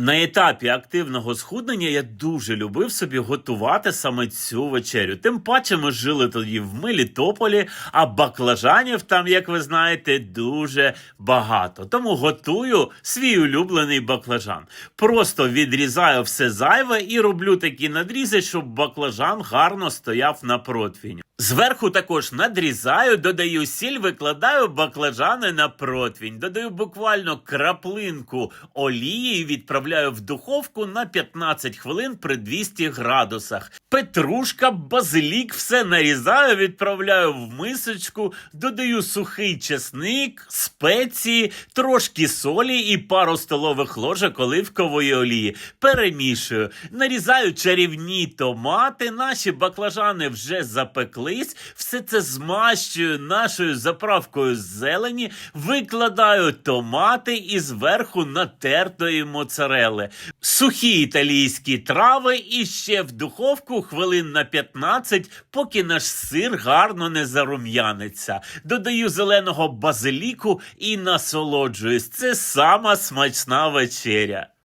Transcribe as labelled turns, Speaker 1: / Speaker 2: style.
Speaker 1: На етапі активного схуднення я дуже любив собі готувати саме цю вечерю. Тим паче ми жили тоді в Мелітополі, а баклажанів там, як ви знаєте, дуже багато. Тому готую свій улюблений баклажан. Просто відрізаю все зайве і роблю такі надрізи, щоб баклажан гарно стояв на противні. Зверху також надрізаю, додаю сіль, викладаю баклажани на противень, додаю буквально краплинку олії і відправляю в духовку на 15 хвилин при 200 градусах. Петрушка, базилік, все нарізаю, відправляю в мисочку, додаю сухий чесник, спеції, трошки солі і пару столових ложок оливкової олії. Перемішую, нарізаю чарівні томати, наші баклажани вже запеклись, все це змащую нашою заправкою зелені, викладаю томати і зверху натертої моцарели, сухі італійські трави і ще в духовку хвилин на 15, поки наш сир гарно не зарум'яниться. Додаю зеленого базиліку і насолоджуюсь. Це сама смачна вечеря.